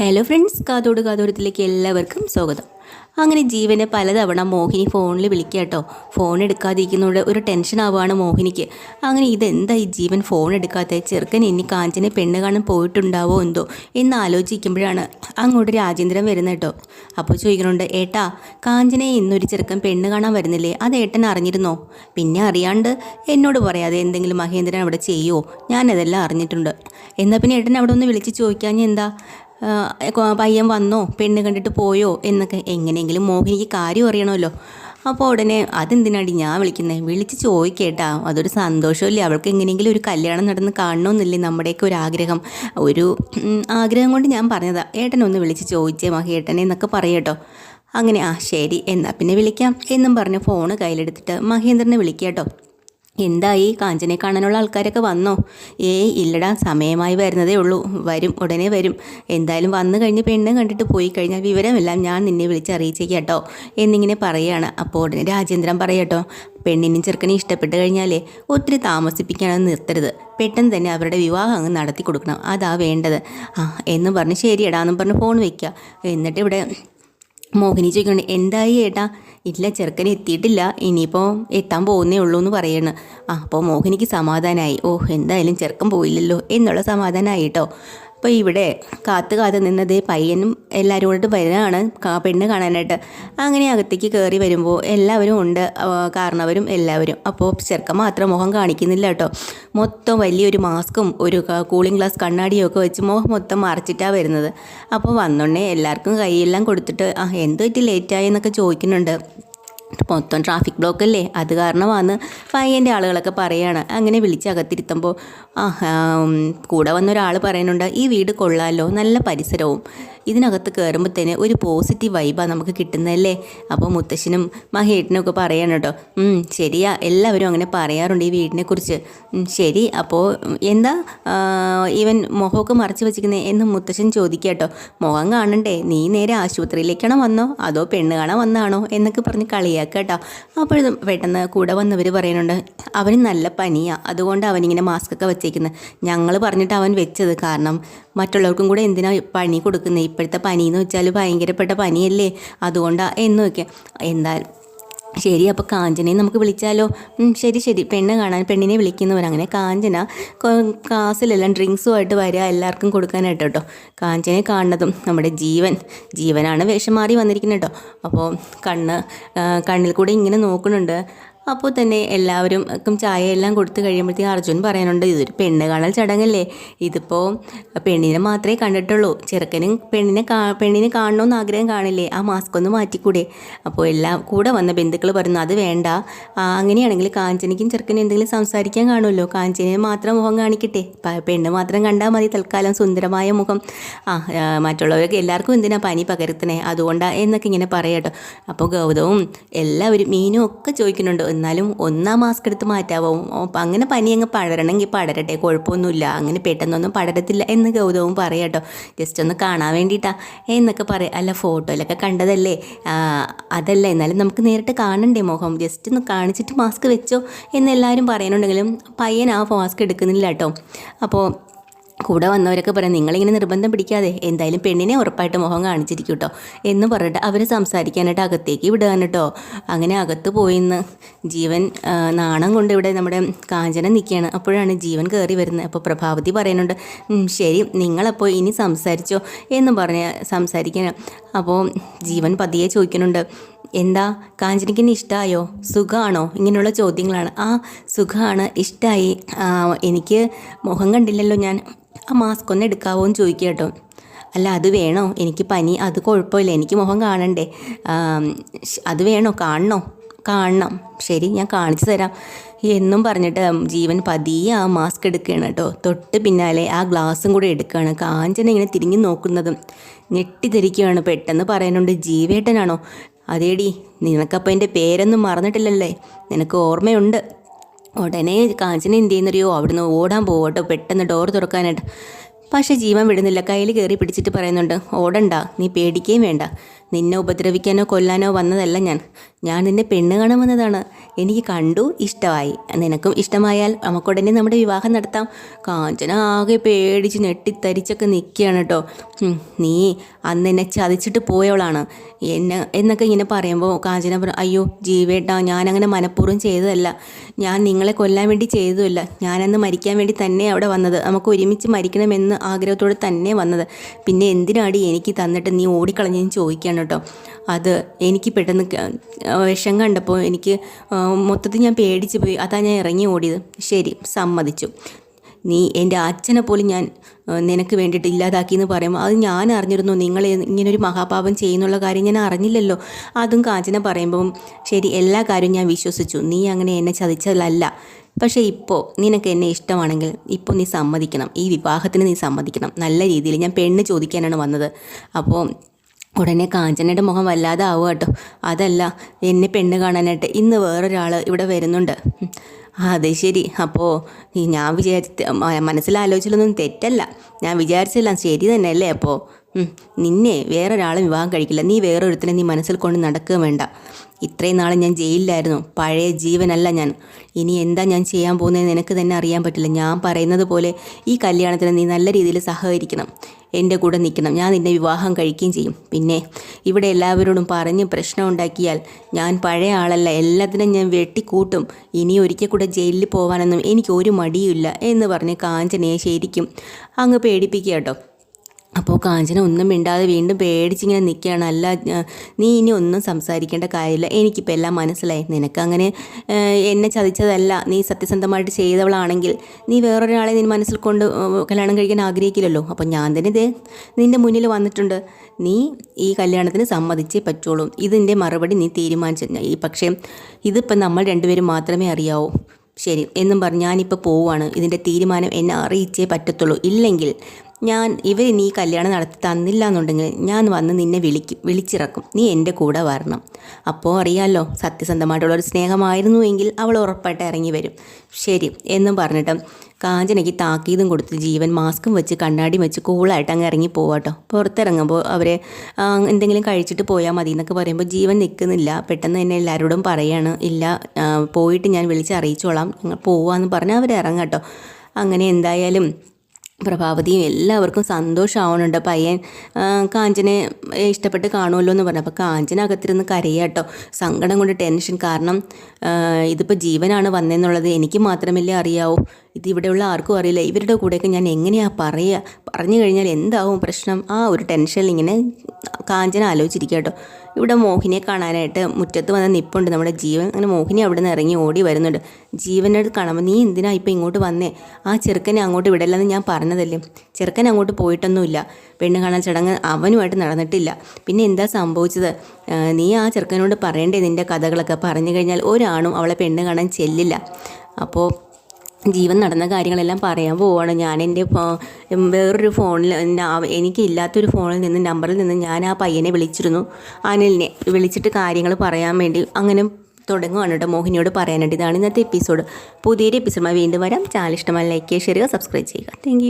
Hello friends കാതോട് കാതോടത്തിലേക്ക് എല്ലാവർക്കും സ്വാഗതം. അങ്ങനെ ജീവനെ പലതവണ മോഹിനി ഫോണിൽ വിളിക്കുക കേട്ടോ. ഫോൺ എടുക്കാതിരിക്കുന്നതുകൊണ്ട് ഒരു ടെൻഷൻ ആവുകയാണ് മോഹിനിക്ക്. അങ്ങനെ ഇതെന്താ ഈ ജീവൻ ഫോൺ എടുക്കാത്ത? ചെറുക്കൻ ഇനി കാഞ്ചനെ പെണ്ണ് കാണാൻ പോയിട്ടുണ്ടാവോ എന്തോ എന്ന് ആലോചിക്കുമ്പോഴാണ് അങ്ങോട്ട് രാജേന്ദ്രൻ വരുന്നത് കേട്ടോ. അപ്പോൾ ചോദിക്കുന്നുണ്ട് ഏട്ടാ കാഞ്ചനെ ഇന്നൊരു ചെറുക്കൻ പെണ്ണ് കാണാൻ വരുന്നില്ലേ? അത് ഏട്ടൻ അറിഞ്ഞിരുന്നോ? പിന്നെ അറിയാണ്ട് എന്നോട് പറയാതെ എന്തെങ്കിലും മഹേന്ദ്രൻ അവിടെ ചെയ്യുമോ ഞാനതെല്ലാം അറിഞ്ഞിട്ടുണ്ട്. എന്നാൽ പിന്നെ ഏട്ടൻ അവിടെ ഒന്ന് വിളിച്ച് ചോദിക്കാൻ എന്താ പയ്യൻ വന്നോ പെണ്ണ് കണ്ടിട്ട് പോയോ എന്നൊക്കെ എങ്ങനെയെങ്കിലും മോഹിനിക്ക് കാര്യം അറിയണമല്ലോ. അപ്പോൾ ഉടനെ അതെന്തിനാടി ഞാൻ വിളിക്കുന്നത് വിളിച്ച് ചോദിക്കേട്ടാ. അതൊരു സന്തോഷമല്ലേ? അവൾക്ക് എങ്ങനെയെങ്കിലും ഒരു കല്യാണം നടന്ന് കാണണമെന്നില്ലേ നമ്മുടെയൊക്കെ ഒരു ആഗ്രഹം. ഒരു ആഗ്രഹം കൊണ്ട് ഞാൻ പറഞ്ഞതാ. ഏട്ടനൊന്ന് വിളിച്ച് ചോദിച്ചേ മഹിയേട്ടനെ എന്നൊക്കെ പറയട്ടോ. അങ്ങനെ ആ ശരി എന്നാൽ പിന്നെ വിളിക്കാം. എന്നും പറഞ്ഞ് ഫോണ് കയ്യിലെടുത്തിട്ട് മഹേന്ദ്രനെ വിളിക്കാട്ടോ. കേട്ടോ എന്തായി കാഞ്ചനെ കാണാനുള്ള ആൾക്കാരൊക്കെ വന്നോ? ഏയ് ഇല്ലടാ സമയമായി വരുന്നതേ ഉള്ളൂ. വരും ഉടനെ വരും. എന്തായാലും വന്നു കഴിഞ്ഞ് പെണ്ണും കണ്ടിട്ട് പോയി കഴിഞ്ഞാൽ വിവരമെല്ലാം ഞാൻ നിന്നെ വിളിച്ചറിയിച്ചേക്കാം കേട്ടോ എന്നിങ്ങനെ പറയുകയാണ് അപ്പോൾ ഉടനെ രാജേന്ദ്രൻ പറയട്ടോ പെണ്ണിനും ചെറുക്കനെ ഇഷ്ടപ്പെട്ട് കഴിഞ്ഞാലേ ഒത്തിരി താമസിപ്പിക്കാനൊന്നും നിർത്തരുത്. പെട്ടെന്ന് തന്നെ അവരുടെ വിവാഹം അങ്ങ് നടത്തി കൊടുക്കണം അതാ വേണ്ടത്. ആ എന്ന് പറഞ്ഞ് ശരിയടാ എന്നും പറഞ്ഞ് ഫോൺ വയ്ക്കുക എന്നിട്ട് ഇവിടെ മോഹിനി ചോദിക്കണം എന്തായി ഏട്ടാ? ഇല്ല ചെറുക്കൻ എത്തിയിട്ടില്ല. ഇനിയിപ്പോൾ എത്താൻ പോകുന്നേ ഉള്ളൂ എന്ന് പറയണ്. ആ അപ്പോൾ മോഹിനിക്ക് സമാധാനമായി ഓ എന്തായാലും ചെറുക്കൻ പോയില്ലല്ലോ. എന്നുള്ള സമാധാനമായി കേട്ടോ അപ്പോൾ ഇവിടെ കാത്തു കാത്ത് നിന്നത് പയ്യനും എല്ലാവരും കൂടെ കാ- പെണ്ണ് കാണാനായിട്ട്. അങ്ങനെ അകത്തേക്ക് കയറി വരുമ്പോൾ എല്ലാവരും ഉണ്ട്. കാരണവരും എല്ലാവരും. അപ്പോൾ ചെറുക്കൻ മാത്രം മുഖം കാണിക്കുന്നില്ല കേട്ടോ. മൊത്തം വലിയൊരു മാസ്കും ഒരു കൂളിംഗ് ഗ്ലാസ് കണ്ണാടിയും ഒക്കെ വെച്ച് മുഖം മൊത്തം മറച്ചിട്ടാണ് വരുന്നത്. അപ്പോൾ വന്നോണ്ടേ എല്ലാവർക്കും കൈയെല്ലാം കൊടുത്തിട്ട് ആ എന്ത് പറ്റി ലേറ്റായി എന്നൊക്കെ ചോദിക്കുന്നുണ്ട്. മൊത്തം ട്രാഫിക് ബ്ലോക്ക് അല്ലേ? അത് കാരണമാണ് പയ്യന്റെ ആളുകളൊക്കെ പറയുകയാണ് അങ്ങനെ വിളിച്ച് അകത്തിരുത്തുമ്പോൾ ആ കൂടെ വന്ന ഒരാൾ പറയുന്നുണ്ട് ഈ വീട് കൊള്ളാമല്ലോ നല്ല പരിസരവും. ഇതിനകത്ത് കയറുമ്പോൾ തന്നെ ഒരു പോസിറ്റീവ് വൈബാണ് നമുക്ക് കിട്ടുന്നതല്ലേ? അപ്പോൾ മുത്തശ്ശനും മഹേട്ടനും ഒക്കെ പറയാണ് കേട്ടോ "ഉം, ശരിയാ. എല്ലാവരും അങ്ങനെ പറയാറുണ്ട് ഈ വീടിനെ കുറിച്ച്. ശരി. അപ്പോൾ എന്താ ഇവൻ മുഖമൊക്കെ മറച്ചു വെച്ചിരിക്കുന്നത് എന്ന് മുത്തശ്ശൻ ചോദിക്കുക കേട്ടോ മുഖം കാണണ്ടേ? നീ നേരെ ആശുപത്രിയിലേക്കാണോ വന്നോ? അതോ പെണ്ണ് കാണാൻ വന്നാണോ എന്നൊക്കെ പറഞ്ഞ് കളിയാക്കുക കേട്ടോ. അപ്പോഴും പെട്ടെന്ന് കൂടെ വന്നവർ പറയുന്നുണ്ട് അവന് നല്ല പനിയാണ് അതുകൊണ്ട് അവനിങ്ങനെ മാസ്ക് ഒക്കെ വെച്ചേക്കുന്നത് ഞങ്ങൾ പറഞ്ഞിട്ട് അവൻ വെച്ചത് കാരണം മറ്റുള്ളവർക്കും കൂടെ എന്തിനാ പണി കൊടുക്കുന്നത് ഇപ്പോഴത്തെ പനി എന്ന് വെച്ചാൽ ഭയങ്കരപ്പെട്ട പനിയല്ലേ? അതുകൊണ്ടാണ് എന്നൊക്കെ എന്തായാലും ശരി അപ്പോൾ കാഞ്ചനയെ നമുക്ക് വിളിച്ചാലോ? ശരി ശരി. പെണ്ണ് കാണാൻ പെണ്ണിനെ വിളിക്കുന്നവർ അങ്ങനെ കാഞ്ചന കാസിലെല്ലാം ഡ്രിങ്ക്സുമായിട്ട് വരിക എല്ലാവർക്കും കൊടുക്കാനായിട്ട് കേട്ടോ. കാഞ്ചനെ കാണുന്നതും നമ്മുടെ ജീവൻ ജീവനാണ് വേഷം മാറി വന്നിരിക്കുന്നത് കേട്ടോ. അപ്പോൾ കണ്ണ് കണ്ണിൽ കൂടെ ഇങ്ങനെ നോക്കുന്നുണ്ട്. അപ്പോൾ തന്നെ എല്ലാവരും ചായ എല്ലാം കൊടുത്തു കഴിയുമ്പോഴത്തേക്കും അർജുൻ പറയാനുണ്ട് ഇതൊരു പെണ്ണ് കാണൽ ചടങ്ങല്ലേ? ഇതിപ്പോൾ പെണ്ണിനെ മാത്രമേ കണ്ടിട്ടുള്ളൂ. ചെറുക്കനും പെണ്ണിനെ കാ പെണ്ണിനെ കാണണമെന്ന് ആഗ്രഹം കാണില്ലേ? ആ മാസ്ക് ഒന്ന് മാറ്റിക്കൂടെ? അപ്പോൾ എല്ലാം കൂടെ വന്ന ബന്ധുക്കൾ പറഞ്ഞു അത് വേണ്ട. അങ്ങനെയാണെങ്കിൽ കാഞ്ചനയ്ക്കും ചെറുക്കനും എന്തെങ്കിലും സംസാരിക്കാൻ കാണുമല്ലോ. കാഞ്ചനെ മാത്രം മുഖം കാണിക്കട്ടെ. പെണ്ണ് മാത്രം കണ്ടാൽ മതി തൽക്കാലം സുന്ദരമായ മുഖം. ആ, മറ്റുള്ളവർക്ക് എല്ലാവർക്കും എന്തിനാ പനി പകരത്തണേ അതുകൊണ്ടാണ് എന്നൊക്കെ ഇങ്ങനെ പറയാട്ടോ അപ്പോൾ ഗൗതവും എല്ലാവരും മീനും ഒക്കെ ചോദിക്കുന്നുണ്ട്. എന്നാലും ഒന്നാ മാസ്ക് എടുത്ത് മാറ്റാവും? അപ്പം അങ്ങനെ പനി അങ്ങ് പടരണമെങ്കിൽ പടരട്ടെ കുഴപ്പമൊന്നുമില്ല. അങ്ങനെ പെട്ടെന്നൊന്നും പടരത്തില്ല എന്ന് ഗൗതവും പറയാട്ടോ ജസ്റ്റ് ഒന്ന് കാണാൻ വേണ്ടിയിട്ടാ എന്നൊക്കെ പറയാം. അല്ല ഫോട്ടോയിലൊക്കെ കണ്ടതല്ലേ? അതല്ല എന്നാലും നമുക്ക് നേരിട്ട് കാണണ്ടേ മുഖം. ജസ്റ്റ് ഒന്ന് കാണിച്ചിട്ട് മാസ്ക് വെച്ചോ എന്ന് എല്ലാവരും പറയുന്നുണ്ടെങ്കിലും പയ്യൻ ആ മാസ്ക് എടുക്കുന്നില്ല കേട്ടോ. അപ്പോൾ കൂടെ വന്നവരൊക്കെ പറയാം നിങ്ങളിങ്ങനെ നിർബന്ധം പിടിക്കാതെ എന്തായാലും പെണ്ണിനെ ഉറപ്പായിട്ട് മുഖം കാണിച്ചിരിക്കും കേട്ടോ എന്ന് പറഞ്ഞിട്ട് അവർ സംസാരിക്കാനായിട്ട് അകത്തേക്ക് വിടുകയാണ് കേട്ടോ അങ്ങനെ അകത്ത് പോയിന്ന് ജീവൻ നാണം കൊണ്ട് ഇവിടെ നമ്മുടെ കാഞ്ചന നിൽക്കുകയാണ്. അപ്പോഴാണ് ജീവൻ കയറി വരുന്നത്. അപ്പോൾ പ്രഭാവതി പറയുന്നുണ്ട് "ഉം, ശരി നിങ്ങളപ്പോൾ ഇനി സംസാരിച്ചോ എന്ന് പറഞ്ഞ് സംസാരിക്കാൻ അപ്പോൾ ജീവൻ പതിയെ ചോദിക്കുന്നുണ്ട് എന്താ കാഞ്ചനയ്ക്ക് ഇനി ഇഷ്ടമായോ സുഖമാണോ ഇങ്ങനെയുള്ള ചോദ്യങ്ങളാണ്. ആ സുഖമാണ് ഇഷ്ടമായി എനിക്ക് മുഖം കണ്ടില്ലല്ലോ ഞാൻ. ആ മാസ്ക് ഒന്ന് എടുക്കാവോ എന്ന് ചോദിക്കുക കേട്ടോ. അല്ല അത് വേണോ? എനിക്ക് പനി. അത് കുഴപ്പമില്ല. എനിക്ക് മുഖം കാണണ്ടേ. അത് വേണോ? കാണണോ? കാണണം. ശരി ഞാൻ കാണിച്ചു തരാം. എന്നും പറഞ്ഞിട്ട് ജീവൻ പതിയെ ആ മാസ്ക് എടുക്കുകയാണ് കേട്ടോ. തൊട്ട് പിന്നാലെ ആ ഗ്ലാസും കൂടെ എടുക്കുകയാണ് കാഞ്ചന ഇങ്ങനെ തിരിഞ്ഞു നോക്കുന്നതും. ഞെട്ടിത്തിരിക്കുകയാണ് പെട്ടെന്ന് പറയാനുണ്ട് ജീവേട്ടനാണോ? അതേടി നിനക്കപ്പോൾ എന്റെ പേരൊന്നും മറന്നിട്ടില്ലല്ലേ? നിനക്ക് ഓർമ്മയുണ്ട്? ഉടനെ കാഞ്ചന എന്ത് ചെയ്യുന്നറിയോ? അവിടുന്ന് ഓടാൻ പോകട്ടോ പെട്ടെന്ന് ഡോർ തുറക്കാനായിട്ട്. പക്ഷേ ജീവൻ വിടുന്നില്ല. കയ്യിൽ കയറി പിടിച്ചിട്ട് പറയുന്നുണ്ട് ഓടണ്ട നീ പേടിക്കുകയും വേണ്ട. നിന്നെ ഉപദ്രവിക്കാനോ കൊല്ലാനോ വന്നതല്ല ഞാൻ. ഞാൻ നിന്നെ പെണ്ണ് കാണാൻ വന്നതാണ്. എനിക്ക് കണ്ടു ഇഷ്ടമായി. നിനക്കും ഇഷ്ടമായാൽ നമുക്കുടനെ നമ്മുടെ വിവാഹം നടത്താം. കാഞ്ചന ആകെ പേടിച്ച് ഞെട്ടിത്തരിച്ചൊക്കെ നിൽക്കുകയാണ് കേട്ടോ നീ അന്ന് എന്നെ ചതിച്ചിട്ട് പോയവളാണ്. എന്നെ എന്നൊക്കെ ഇങ്ങനെ പറയുമ്പോൾ കാഞ്ചന അയ്യോ ജീവേട്ടാ ഞാനങ്ങനെ മനഃപൂർവം ചെയ്തതല്ല. ഞാൻ നിങ്ങളെ കൊല്ലാൻ വേണ്ടി ചെയ്തതല്ല ഞാനന്ന് മരിക്കാൻ വേണ്ടി തന്നെ അവിടെ വന്നത്. നമുക്ക് ഒരുമിച്ച് മരിക്കണമെന്ന് ആഗ്രഹത്തോടെ തന്നെ വന്നത്. പിന്നെ എന്തിനാടി എനിക്ക് തന്നിട്ട് നീ ഓടിക്കളഞ്ഞെന്ന് ചോദിക്കുകയാണ് കേട്ടോ. അത് എനിക്ക് പെട്ടെന്ന് വിഷം കണ്ടപ്പോൾ എനിക്ക് മൊത്തത്തിൽ ഞാൻ പേടിച്ച് പോയി. അതാ ഞാൻ ഇറങ്ങി ഓടിയത്. ശരി സമ്മതിച്ചു. നീ എന്റെ അച്ഛനെ പോലും ഞാൻ നിനക്ക് വേണ്ടിയിട്ട് ഇല്ലാതാക്കി എന്ന് പറയുമ്പോൾ അത് ഞാൻ അറിഞ്ഞിരുന്നു. നിങ്ങൾ ഇങ്ങനൊരു മഹാപാപം ചെയ്യുന്നുള്ള കാര്യം ഞാൻ അറിഞ്ഞില്ലല്ലോ. അതും കാഞ്ചന പറയുമ്പം ശരി എല്ലാ കാര്യവും ഞാൻ വിശ്വസിച്ചു. നീ അങ്ങനെ എന്നെ ചതിച്ചതല്ല. പക്ഷേ ഇപ്പോൾ നിനക്ക് എന്നെ ഇഷ്ടമാണെങ്കിൽ ഇപ്പോൾ നീ സമ്മതിക്കണം. ഈ വിവാഹത്തിന് നീ സമ്മതിക്കണം. നല്ല രീതിയിൽ ഞാൻ പെണ്ണ് ചോദിക്കാനാണ് വന്നത്. അപ്പോൾ ഉടനെ കാഞ്ചനയുടെ മുഖം വല്ലാതെ ആവുക കേട്ടോ. അതല്ല എന്നെ പെണ്ണ് കാണാനായിട്ട് ഇന്ന് വേറൊരാൾ ഇവിടെ വരുന്നുണ്ട്. അതെ ശരി. അപ്പോൾ ഞാൻ വിചാരിച്ച മനസ്സിലാലോചിച്ചിലൊന്നും തെറ്റല്ല. ഞാൻ വിചാരിച്ചില്ല ശരി തന്നെ അല്ലേ അപ്പോൾ. നിന്നെ വേറൊരാളും വിവാഹം കഴിക്കില്ല. നീ വേറൊരുത്തിനെ നീ മനസ്സിൽ കൊണ്ട് നടക്കുക വേണ്ട. ഇത്രയും നാളെ ഞാൻ ജയിലിലായിരുന്നു. പഴയ ജീവനല്ല ഞാൻ. ഇനി എന്താ ഞാൻ ചെയ്യാൻ പോകുന്നതെന്ന് നിനക്ക് തന്നെ അറിയാൻ പറ്റില്ല. ഞാൻ പറയുന്നത് പോലെ ഈ കല്യാണത്തിന് നീ നല്ല രീതിയിൽ സഹകരിക്കണം. എന്റെ കൂടെ നിൽക്കണം. ഞാൻ നിന്നെ വിവാഹം കഴിക്കുകയും ചെയ്യും. പിന്നെ ഇവിടെ എല്ലാവരോടും പറഞ്ഞ് പ്രശ്നം ഉണ്ടാക്കിയാൽ ഞാൻ പഴയ ആളല്ല. എല്ലാത്തിനും ഞാൻ വെട്ടിക്കൂട്ടും. ഇനി ഒരിക്കൽ കൂടെ ജയിലിൽ പോകാനൊന്നും എനിക്ക് ഒരു മടിയുമില്ല എന്ന് പറഞ്ഞ് കാഞ്ചനയെ ശരിക്കും അങ്ങ് പേടിപ്പിക്കുക കേട്ടോ. അപ്പോൾ കാഞ്ചന ഒന്നും മിണ്ടാതെ വീണ്ടും പേടിച്ചിങ്ങനെ നിൽക്കുകയാണ് അല്ല നീ ഇനി ഒന്നും സംസാരിക്കേണ്ട കാര്യമില്ല. എനിക്കിപ്പോൾ എല്ലാം മനസ്സിലായി. നിനക്കങ്ങനെ അങ്ങനെ എന്നെ ചതിച്ചതല്ല. നീ സത്യസന്ധമായിട്ട് ചെയ്തവളാണെങ്കിൽ നീ വേറൊരാളെ നിന്റെ മനസ്സിൽ കൊണ്ട് കല്യാണം കഴിക്കാൻ ആഗ്രഹിക്കില്ലല്ലോ. അപ്പോൾ ഞാൻ തന്നെ ദേ നിന്റെ മുന്നിൽ വന്നിട്ടുണ്ട്. നീ ഈ കല്യാണത്തിന് സമ്മതിച്ചേ പറ്റുള്ളൂ. ഇതിന്റെ മറുപടി നീ തീരുമാനിച്ചു. ഈ പക്ഷേ ഇതിപ്പോൾ നമ്മൾ രണ്ടുപേരും മാത്രമേ അറിയാവൂ. ശരി എന്നും പറഞ്ഞ് ഞാനിപ്പോൾ പോവുകയാണ് ഇതിന്റെ തീരുമാനം എന്നെ അറിയിച്ചേ പറ്റത്തുള്ളൂ. ഇല്ലെങ്കിൽ ഞാൻ ഇവർ നീ കല്യാണം നടത്തി തന്നില്ല എന്നുണ്ടെങ്കിൽ ഞാൻ വന്ന് നിന്നെ വിളിക്കും വിളിച്ചിറക്കും. നീ എന്റെ കൂടെ വരണം. അപ്പോൾ അറിയാമല്ലോ സത്യസന്ധമായിട്ടുള്ളൊരു സ്നേഹമായിരുന്നു എങ്കിൽ അവൾ ഉറപ്പായിട്ട് ഇറങ്ങി വരും. ശരി എന്നും പറഞ്ഞിട്ട് കാഞ്ചനയ്ക്ക് താക്കീതും കൊടുത്ത് ജീവൻ മാസ്കും വെച്ച് കണ്ണാടി വെച്ച് കൂളായിട്ട് അങ്ങ് ഇറങ്ങി പോവാട്ടോ. പുറത്തിറങ്ങുമ്പോൾ അവരെ എന്തെങ്കിലും കഴിച്ചിട്ട് പോയാൽ മതി എന്നൊക്കെ പറയുമ്പോൾ ജീവൻ നിൽക്കുന്നില്ല പെട്ടെന്ന് തന്നെ എല്ലാവരോടും പറയാണ് ഇല്ല പോയിട്ട് ഞാൻ വിളിച്ച് അറിയിച്ചോളാം ഞങ്ങൾ പോവാന്ന് പറഞ്ഞാൽ അവർ ഇറങ്ങാട്ടോ. അങ്ങനെ എന്തായാലും പ്രഭാവതിയും എല്ലാവർക്കും സന്തോഷമാവുന്നുണ്ട് പയ്യൻ കാഞ്ചനെ ഇഷ്ടപ്പെട്ട് കാണുമല്ലോ എന്ന് പറഞ്ഞു. അപ്പോൾ കാഞ്ചന അകത്തിരുന്ന് കരയാട്ടോ സങ്കടം കൊണ്ട് ടെൻഷൻ കാരണം ഇതിപ്പോൾ ജീവനാണ് വന്നതെന്നുള്ളത് എനിക്ക് മാത്രമല്ലേ അറിയാവൂ. ഇത് ഇവിടെയുള്ള ആർക്കും അറിയില്ല. ഇവരുടെ കൂടെയൊക്കെ ഞാൻ എങ്ങനെയാണ് പറയുക? പറഞ്ഞു കഴിഞ്ഞാൽ എന്താവും പ്രശ്നം? ആ ഒരു ടെൻഷനിൽ ഇങ്ങനെ കാഞ്ചന ആലോചിച്ചിരിക്കുക കേട്ടോ. ഇവിടെ മോഹിനിയെ കാണാനായിട്ട് മുറ്റത്ത് വന്ന് നിപ്പുണ്ട്. നമ്മുടെ ജീവൻ. അങ്ങനെ മോഹിനി അവിടെ നിന്ന് ഇറങ്ങി ഓടി വരുന്നുണ്ട്. ജീവനോട് കാണുമ്പോൾ നീ എന്തിനാ ഇപ്പം ഇങ്ങോട്ട് വന്നേ? ആ ചെറുക്കനെ അങ്ങോട്ട് വിടല്ലെന്ന് ഞാൻ പറഞ്ഞതല്ലേ? ചെറുക്കൻ അങ്ങോട്ട് പോയിട്ടൊന്നുമില്ല. പെണ്ണ് കാണാൻ ചടങ്ങ് അവനുമായിട്ട് നടന്നിട്ടില്ല. പിന്നെ എന്താ സംഭവിച്ചത്? നീ ആ ചെറുക്കനോട് പറയണ്ടേ നിന്റെ കഥകളൊക്കെ? പറഞ്ഞു കഴിഞ്ഞാൽ ഒരാണും അവളെ പെണ്ണ് കാണാൻ ചെല്ലില്ല. അപ്പോൾ ജീവൻ നടന്ന കാര്യങ്ങളെല്ലാം പറയാൻ പോവാണ്. ഞാൻ എന്റെ വേറൊരു ഫോണിൽ എനിക്കില്ലാത്തൊരു ഫോണിൽ നിന്ന് നമ്പറിൽ നിന്ന് ഞാൻ ആ പയ്യനെ വിളിച്ചിരുന്നു. അനിലിനെ വിളിച്ചിട്ട് കാര്യങ്ങൾ പറയാൻ വേണ്ടി അങ്ങനെ തുടങ്ങുകയാണ് കേട്ടോ മോഹിനിയോട് പറയാനായിട്ട്. ഇതാണ് ഇന്നത്തെ എപ്പിസോഡ് പുതിയൊരു എപ്പിസോഡുമായി വീണ്ടും വരാം. ചാനൽ ഇഷ്ടമായി ലൈക്ക് ചെയ്യുക ഷെയർ ചെയ്യുക സബ്സ്ക്രൈബ് ചെയ്യുക. താങ്ക്